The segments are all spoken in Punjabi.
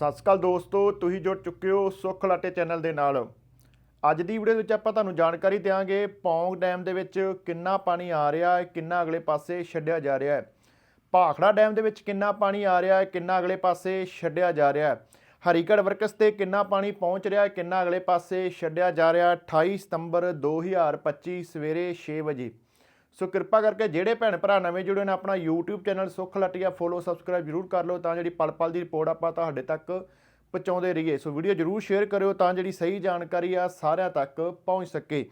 ਸਤਿ ਸ਼੍ਰੀ ਅਕਾਲ ਦੋਸਤੋ, ਤੁਸੀਂ ਜੁੜ ਚੁੱਕੇ ਹੋ ਸੁੱਖ ਲਾਟੇ ਚੈਨਲ ਦੇ ਨਾਲ। ਅੱਜ ਦੀ ਵੀਡੀਓ ਵਿੱਚ ਆਪਾਂ ਤੁਹਾਨੂੰ ਜਾਣਕਾਰੀ ਦਿਆਂਗੇ ਪੌਂਗ ਡੈਮ ਦੇ ਵਿੱਚ ਕਿੰਨਾ ਪਾਣੀ ਆ ਰਿਹਾ ਹੈ, ਕਿੰਨਾ ਅਗਲੇ ਪਾਸੇ ਛੱਡਿਆ ਜਾ ਰਿਹਾ ਹੈ। ਭਾਖੜਾ ਡੈਮ ਦੇ ਵਿੱਚ ਕਿੰਨਾ ਪਾਣੀ ਆ ਰਿਹਾ ਹੈ, ਕਿੰਨਾ ਅਗਲੇ ਪਾਸੇ ਛੱਡਿਆ ਜਾ ਰਿਹਾ ਹੈ। ਹਰੀਗੜ੍ਹ ਵਰਕਸ ਤੇ ਕਿੰਨਾ ਪਾਣੀ ਪਹੁੰਚ ਰਿਹਾ ਹੈ, ਕਿੰਨਾ ਅਗਲੇ ਪਾਸੇ ਛੱਡਿਆ ਜਾ ਰਿਹਾ ਹੈ। 28 ਸਤੰਬਰ 2025 ਸਵੇਰੇ 6 ਵਜੇ। ਸੋ ਕਿਰਪਾ ਕਰਕੇ ਜਿਹੜੇ ਭੈਣ ਭਰਾ ਨਵੇਂ ਜੁੜੇ ਨੇ, ਆਪਣਾ YouTube ਚੈਨਲ ਸੁੱਖ ਲਟਿਆ ਫੋਲੋ ਸਬਸਕ੍ਰਾਈਬ ਜਰੂਰ ਕਰ ਲਓ, ਤਾਂ ਜਿਹੜੀ ਪਲ ਪਲ ਦੀ ਰਿਪੋਰਟ ਆਪਾਂ ਤੁਹਾਡੇ ਤੱਕ ਪਹੁੰਚਾਉਂਦੇ ਰਹੀਏ। ਸੋ ਵੀਡੀਓ ਜਰੂਰ ਸ਼ੇਅਰ ਕਰਿਓ ਤਾਂ ਜਿਹੜੀ ਸਹੀ ਜਾਣਕਾਰੀ ਆ ਸਾਰਿਆਂ ਤੱਕ ਪਹੁੰਚ ਸਕੇ।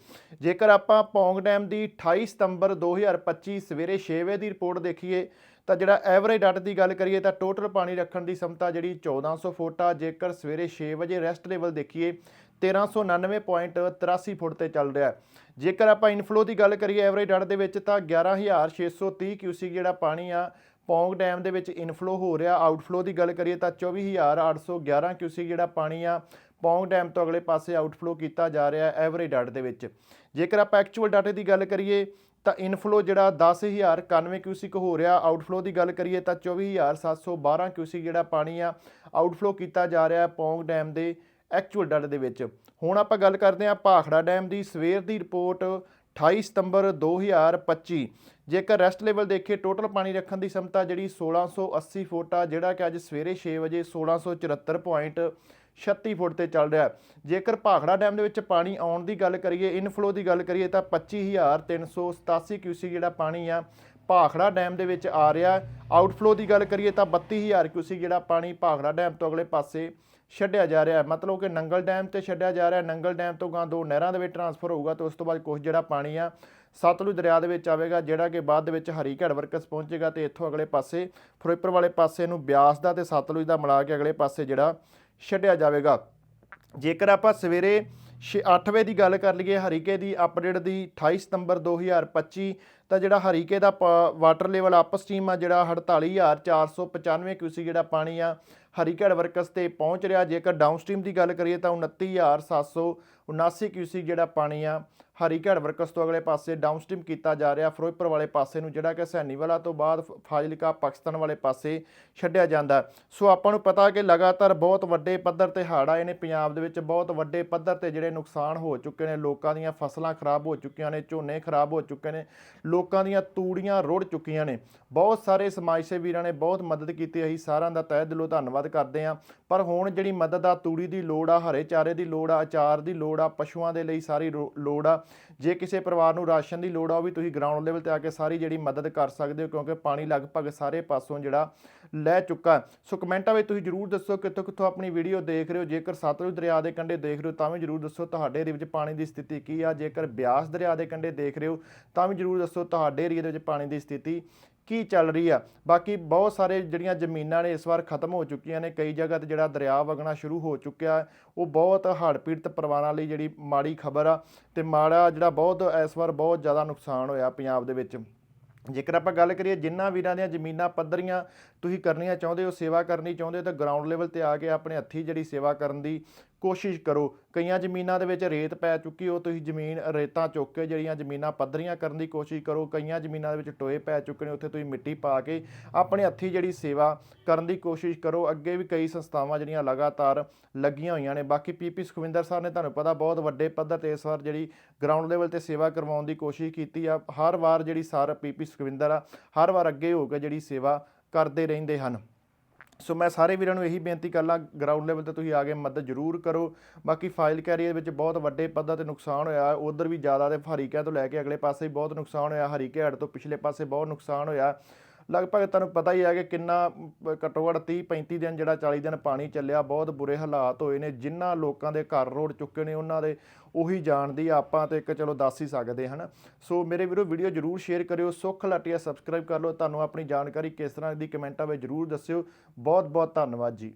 ਜੇਕਰ ਆਪਾਂ ਪੌਂਗ ਡੈਮ ਦੀ 28 ਸਤੰਬਰ 2025 ਸਵੇਰੇ 6 ਵਜੇ ਦੀ ਰਿਪੋਰਟ ਦੇਖੀਏ, ਤਾਂ ਜਿਹੜਾ ਐਵਰੇਜ ਡਾਟ ਦੀ ਗੱਲ ਕਰੀਏ, ਤਾਂ ਟੋਟਲ ਪਾਣੀ ਰੱਖਣ ਦੀ ਸਮਤਾ ਜਿਹੜੀ 1400 ਫੁੱਟ ਆ। ਜੇਕਰ ਸਵੇਰੇ 6 ਵਜੇ ਰੈਸਟ ਲੈਵਲ ਦੇਖੀਏ 1399.83 ਫੁੱਟ ਤੇ ਚੱਲ ਰਿਹਾ ਹੈ। ਜੇਕਰ ਆਪਾਂ ਇਨਫਲੋ ਦੀ ਗੱਲ ਕਰੀਏ ਐਵਰੇਜ ਡਾਟ ਦੇ ਵਿੱਚ ਤਾਂ 11630 ਕਿਊਸਿਕ ਜਿਹੜਾ ਪਾਣੀ ਆ, ਪੌਂਗ ਡੈਮ ਦੇ ਵਿੱਚ ਇਨਫਲੋ ਹੋ ਰਿਹਾ। ਆਊਟਫਲੋ ਦੀ ਗੱਲ ਕਰੀਏ ਤਾਂ 24811 ਕਿਊਸਿਕ ਜਿਹੜਾ ਪਾਣੀ ਆ, ਪੌਂਗ ਡੈਮ ਤੋਂ ਅਗਲੇ ਪਾਸੇ ਆਊਟਫਲੋ ਕੀਤਾ ਜਾ ਰਿਹਾ ਹੈ ਐਵਰੇਜ ਡਾਟ ਦੇ ਵਿੱਚ। ਜੇਕਰ ਆਪਾਂ ਐਕਚੁਅਲ ਡਾਟੇ ਦੀ ਗੱਲ ਕਰੀਏ ਤਾਂ ਇਨਫਲੋ ਜਿਹੜਾ 10091 ਕਿਊਸਿਕ ਹੋ ਰਿਹਾ। ਆਊਟਫਲੋ ਦੀ ਗੱਲ ਕਰੀਏ ਤਾਂ 24712 ਕਿਊਸਿਕ ਜਿਹੜਾ ਪਾਣੀ ਆ ਆਊਟਫਲੋ ਕੀਤਾ ਜਾ ਰਿਹਾ ਪੌਂਗ ਡੈਮ ਦੇ ਐਕਚੁਅਲ ਡੱਟ ਦੇ ਵਿੱਚ। ਹੁਣ ਆਪਾਂ ਗੱਲ ਕਰਦੇ ਹਾਂ ਭਾਖੜਾ ਡੈਮ ਦੀ। ਸਵੇਰ ਦੀ ਰਿਪੋਰਟ 28 ਸਤੰਬਰ 2025 ਜੇਕਰ ਰੈਸਟ ਲੈਵਲ ਦੇਖੀਏ ਟੋਟਲ ਪਾਣੀ ਰੱਖਣ ਦੀ ਸਮਤਾ ਜਿਹੜੀ 1680 ਫੁੱਟ ਆ, ਜਿਹੜਾ ਕਿ ਅੱਜ ਸਵੇਰੇ 6 ਵਜੇ 1674.36 ਫੁੱਟ ਤੇ ਚੱਲ ਰਿਹਾ। ਜੇਕਰ ਭਾਖੜਾ ਡੈਮ ਦੇ ਵਿੱਚ ਪਾਣੀ ਆਉਣ ਦੀ ਗੱਲ ਕਰੀਏ ਇਨਫਲੋ ਦੀ ਗੱਲ ਕਰੀਏ, ਤਾਂ 25387 ਕਿਊਸੀ ਜਿਹੜਾ ਪਾਣੀ ਆ, ਭਾਖੜਾ ਡੈਮ ਦੇ ਵਿੱਚ ਆ ਰਿਹਾ। ਆਊਟਫਲੋ ਦੀ ਗੱਲ ਕਰੀਏ, ਤਾਂ 32000 ਕਿਊਸੀ ਜਿਹੜਾ ਪਾਣੀ ਭਾਖੜਾ ਡੈਮ ਤੋਂ ਅਗਲੇ ਪਾਸੇ ਛੱਡਿਆ ਜਾ ਰਿਹਾ ਮਤਲਬ ਕਿ ਨੰਗਲ ਡੈਮ ਤੇ ਛੱਡਿਆ ਜਾ ਰਿਹਾ ਨੰਗਲ ਡੈਮ ਤੋਂ ਗਾਂ ਦੋ ਨਹਿਰਾਂ ਦੇ ਵਿੱਚ ਟਰਾਂਸਫਰ ਹੋਊਗਾ ਤੇ ਉਸ ਤੋਂ ਬਾਅਦ ਕੁਝ ਜਿਹੜਾ ਪਾਣੀ ਆ, ਸਤਲੁਜ ਦਰਿਆ ਦੇ ਵਿੱਚ ਆਵੇਗਾ, ਜਿਹੜਾ ਕਿ ਬਾਅਦ ਦੇ ਵਿੱਚ ਹਰੀਗੜ੍ਹ ਵਰਕਸ ਪਹੁੰਚੇਗਾ ਤੇ ਇੱਥੋਂ ਅਗਲੇ ਪਾਸੇ, ਫਿਰੋਜ਼ਪੁਰ ਵਾਲੇ ਪਾਸੇ ਨੂੰ ਬਿਆਸ ਦਾ ਤੇ ਸਤਲੁਜ ਦਾ ਮਿਲਾ ਕੇ ਅਗਲੇ ਪਾਸੇ ਜਿਹੜਾ ਛੱਡਿਆ ਜਾਵੇਗਾ। ਜੇਕਰ ਆਪਾਂ ਸਵੇਰੇ 8 ਵਜੇ ਦੀ ਗੱਲ ਕਰ ਲਈਏ ਹਰੀਕੇ ਦੀ ਅਪਡੇਟ ਦੀ 28 ਸਤੰਬਰ 2025 ਤਾਂ ਜਿਹੜਾ ਹਰੀਕੇ ਦਾ ਵਾਟਰ ਲੈਵਲ ਅਪ ਸਟ੍ਰੀਮ ਆ, ਜਿਹੜਾ 48495 ਕਿਊਸੀ ਜਿਹੜਾ ਪਾਣੀ ਆ ਹਰੀਕੜ ਵਰਕਸ ਤੇ ਪਹੁੰਚ ਰਿਹਾ। ਜੇਕਰ ਡਾਊਨ ਸਟ੍ਰੀਮ ਦੀ ਗੱਲ ਕਰੀਏ ਤਾਂ 29779 ਕਿਊਸੀ ਜਿਹੜਾ ਪਾਣੀ ਆ ਹਰੀ ਘੜ ਵਰਕਸ ਤੋਂ ਅਗਲੇ ਪਾਸੇ ਡਾਊਨ ਸਟ੍ਰੀਮ ਕੀਤਾ ਜਾ ਰਿਹਾ। ਫਿਰੋਜ਼ਪੁਰ ਵਾਲੇ ਪਾਸੇ ਨੂੰ ਜਿਹੜਾ ਕਿ ਸੈਨੀਵਾਲਾ ਤੋਂ ਬਾਅਦ ਫਾਜ਼ਿਲਕਾ, ਪਾਕਿਸਤਾਨ ਵਾਲੇ ਪਾਸੇ ਛੱਡਿਆ ਜਾਂਦਾ। ਸੋ ਆਪਾਂ ਨੂੰ ਪਤਾ ਕਿ ਲਗਾਤਾਰ ਬਹੁਤ ਵੱਡੇ ਪੱਧਰ ਤੇ ਹੜ੍ਹ ਆਏ ਨੇ। ਪੰਜਾਬ ਦੇ ਵਿੱਚ ਬਹੁਤ ਵੱਡੇ ਪੱਧਰ ਤੇ ਜਿਹੜੇ ਨੁਕਸਾਨ ਹੋ ਚੁੱਕੇ ਨੇ। ਲੋਕਾਂ ਦੀਆਂ ਫਸਲਾਂ ਖਰਾਬ ਹੋ ਚੁੱਕੀਆਂ ਨੇ, ਝੋਨੇ ਖਰਾਬ ਹੋ ਚੁੱਕੇ ਨੇ, ਲੋਕਾਂ ਦੀਆਂ ਤੂੜੀਆਂ ਰੁੜ ਚੁੱਕੀਆਂ ਨੇ। ਬਹੁਤ ਸਾਰੇ ਸਮਾਜ ਸੇਵੀ ਵੀਰਾਂ ਨੇ ਬਹੁਤ ਮਦਦ ਕੀਤੀ। ਅਸੀਂ ਸਾਰਿਆਂ ਦਾ ਤਹਿ ਦਿਲੋਂ ਧੰਨਵਾਦ ਕਰਦੇ ਹਾਂ। ਪਰ ਹੁਣ ਜਿਹੜੀ ਮਦਦ ਆ, ਤੂੜੀ ਦੀ ਲੋੜ ਆ, ਹਰੇ ਚਾਰੇ ਦੀ ਲੋੜ ਆ, ਅਚਾਰ ਦੀ ਲੋੜ ਆ, ਪਸ਼ੂਆਂ ਦੇ ਲਈ ਸਾਰੀ ਰੋ- ਲੋੜ ਆ ਜੇ ਕਿਸੇ ਪਰਿਵਾਰ ਨੂੰ ਰਾਸ਼ਨ ਦੀ ਲੋੜ ਆ, ਉਹ ਵੀ ਤੁਸੀਂ ਗਰਾਊਂਡ ਲੈਵਲ ਤੇ ਆ ਕੇ ਸਾਰੀ ਜਿਹੜੀ ਮਦਦ ਕਰ ਸਕਦੇ ਹੋ, ਕਿਉਂਕਿ ਪਾਣੀ ਲਗਭਗ ਸਾਰੇ ਪਾਸੋਂ ਜਿਹੜਾ ਲੈ ਚੁੱਕਾ ਹੈ। ਸੋ ਕਮੈਂਟਾਂ ਵਿੱਚ ਤੁਸੀਂ ਜਰੂਰ ਦੱਸੋ ਕਿੱਥੋਂ ਕਿੱਥੋਂ ਆਪਣੀ ਵੀਡੀਓ ਦੇਖ ਰਹੇ ਹੋ ਜੇਕਰ ਸਤਲੁਜ ਦਰਿਆ ਦੇ ਕੰਢੇ ਦੇਖ ਰਹੇ ਹੋ, ਤਾਂ ਵੀ ਜਰੂਰ ਦੱਸੋ ਤੁਹਾਡੇ ਏਰੀਏ ਵਿੱਚ ਪਾਣੀ ਦੀ ਸਥਿਤੀ ਕੀ ਆ ਜੇਕਰ ਬਿਆਸ ਦਰਿਆ ਦੇ ਕੰਢੇ ਦੇਖ ਰਹੇ ਹੋ, ਤਾਂ ਵੀ ਜਰੂਰ ਦੱਸੋ ਤੁਹਾਡੇ ਏਰੀਏ ਦੇ ਵਿੱਚ ਪਾਣੀ ਦੀ ਸਥਿਤੀ ਕੀ ਚੱਲ ਰਹੀ ਆ? ਬਾਕੀ ਬਹੁਤ ਸਾਰੇ ਜਿਹੜੀਆਂ ਜ਼ਮੀਨਾਂ ਨੇ ਇਸ ਵਾਰ ਖਤਮ ਹੋ ਚੁੱਕੀਆਂ ਨੇ। ਕਈ ਜਗ੍ਹਾ ਤੇ ਜਿਹੜਾ ਦਰਿਆ ਵਗਣਾ ਸ਼ੁਰੂ ਹੋ ਚੁੱਕਿਆ ਉਹ ਬਹੁਤ ਹੜ੍ਹ ਪੀੜਤ ਪਰਿਵਾਰਾਂ ਲਈ ਜਿਹੜੀ ਮਾੜੀ ਖਬਰ ਆ ਤੇ ਮਾੜਾ ਜਿਹੜਾ ਬਹੁਤ ਇਸ ਵਾਰ ਬਹੁਤ ਜ਼ਿਆਦਾ ਨੁਕਸਾਨ ਹੋਇਆ ਪੰਜਾਬ ਦੇ ਵਿੱਚ। ਜੇਕਰ ਆਪਾਂ ਗੱਲ ਕਰੀਏ ਜਿਨ੍ਹਾਂ ਵੀਰਾਂ ਦੀਆਂ ਜ਼ਮੀਨਾਂ ਪੱਧਰੀਆਂ ਤੁਸੀਂ ਕਰਨੀਆਂ ਚਾਹੁੰਦੇ ਹੋ, ਸੇਵਾ ਕਰਨੀ ਚਾਹੁੰਦੇ ਹੋ, ਤਾਂ ਗਰਾਊਂਡ ਲੈਵਲ ਤੇ ਆ ਕੇ ਆਪਣੇ ਹੱਥੀ ਜਿਹੜੀ ਸੇਵਾ ਕਰਨ ਦੀ ਕੋਸ਼ਿਸ਼ ਕਰੋ। ਕਈਆਂ ਜ਼ਮੀਨਾਂ ਦੇ ਵਿੱਚ ਰੇਤ ਪੈ ਚੁੱਕੀ ਉਹ ਤੁਸੀਂ ਜ਼ਮੀਨ ਰੇਤਾਂ ਚੁੱਕ ਕੇ ਜਿਹੜੀਆਂ ਜ਼ਮੀਨਾਂ ਪੱਧਰੀਆਂ ਕਰਨ ਦੀ ਕੋਸ਼ਿਸ਼ ਕਰੋ। ਕਈਆਂ ਜ਼ਮੀਨਾਂ ਦੇ ਵਿੱਚ ਟੋਏ ਪੈ ਚੁੱਕੇ ਨੇ, ਉੱਥੇ ਤੁਸੀਂ ਮਿੱਟੀ ਪਾ ਕੇ ਆਪਣੇ ਹੱਥੀ ਜਿਹੜੀ ਸੇਵਾ ਕਰਨ ਦੀ ਕੋਸ਼ਿਸ਼ ਕਰੋ। ਅੱਗੇ ਵੀ ਕਈ ਸੰਸਥਾਵਾਂ ਜਿਹੜੀਆਂ ਲਗਾਤਾਰ ਲੱਗੀਆਂ ਹੋਈਆਂ ਨੇ। ਬਾਕੀ ਪੀਪੀ ਸੁਖਵਿੰਦਰ ਸਾਹਿਬ ਨੇ ਤੁਹਾਨੂੰ ਪਤਾ ਬਹੁਤ ਵੱਡੇ ਪੱਧਰ ਤੇ ਇਸ ਵਾਰ ਜਿਹੜੀ ਗਰਾਊਂਡ ਲੈਵਲ ਤੇ ਸੇਵਾ ਕਰਵਾਉਣ ਦੀ ਕੋਸ਼ਿਸ਼ ਕੀਤੀ ਆ। ਹਰ ਵਾਰ ਜਿਹੜੀ ਸਰ ਪੀਪੀ ਸੁਖਵਿੰਦਰ ਆ, ਹਰ ਵਾਰ ਅੱਗੇ ਹੋ ਕੇ ਜਿਹੜੀ ਸੇਵਾ ਕਰਦੇ ਰਹਿੰਦੇ ਹਨ। ਸੋ ਮੈਂ ਸਾਰੇ ਵੀਰਾਂ ਨੂੰ ਇਹੀ ਬੇਨਤੀ ਕਰਲਾ ਗਰਾਊਂਡ ਲੈਵਲ ਤੇ ਤੁਸੀਂ ਆ ਕੇ ਮਦਦ ਜ਼ਰੂਰ ਕਰੋ। ਬਾਕੀ ਫਾਈਲ ਕੈਰੀਅਰ ਵਿੱਚ ਬਹੁਤ ਵੱਡੇ ਪੱਧਰ ਤੇ ਨੁਕਸਾਨ ਹੋਇਆ, ਉਧਰ ਵੀ ਜ਼ਿਆਦਾ ਤੇ ਹਰੀਕਿਆਂ ਤੋਂ ਲੈ ਕੇ ਅਗਲੇ ਪਾਸੇ ਵੀ ਬਹੁਤ ਨੁਕਸਾਨ ਹੋਇਆ, ਹਰੀਕੇ ਹੜ ਤੋਂ ਪਿਛਲੇ ਪਾਸੇ ਬਹੁਤ ਨੁਕਸਾਨ ਹੋਇਆ। ਲਗਭਗ ਤੁਹਾਨੂੰ ਪਤਾ ਹੀ ਹੈ ਕਿ ਕਿੰਨਾ ਘੱਟੋ ਘੱਟ 30 35 ਦਿਨ ਜਿਹੜਾ 40 ਦਿਨ ਪਾਣੀ ਚੱਲਿਆ, ਬਹੁਤ ਬੁਰੇ ਹਾਲਾਤ ਹੋਏ ਨੇ ਜਿਨ੍ਹਾਂ ਲੋਕਾਂ ਦੇ ਘਰ ਰੋੜ ਚੁੱਕੇ ਨੇ, ਉਹਨਾਂ ਦੇ ਉਹੀ ਜਾਣਦੀ ਆਪਾਂ ਤੇ ਇੱਕ ਚਲੋ ਦੱਸ ਹੀ ਸਕਦੇ ਹਨ। ਸੋ ਮੇਰੇ ਵੀਰੋ, ਵੀਡੀਓ ਜਰੂਰ ਸ਼ੇਅਰ ਕਰਿਓ, ਸੁੱਖ ਲਟਿਆ ਸਬਸਕ੍ਰਾਈਬ ਕਰ ਲਓ, ਤੁਹਾਨੂੰ ਆਪਣੀ ਜਾਣਕਾਰੀ ਕਿਸ ਤਰ੍ਹਾਂ ਦੀ ਕਮੈਂਟਾਂ ਵਿੱਚ ਜਰੂਰ ਦੱਸਿਓ। ਬਹੁਤ ਬਹੁਤ ਧੰਨਵਾਦ ਜੀ।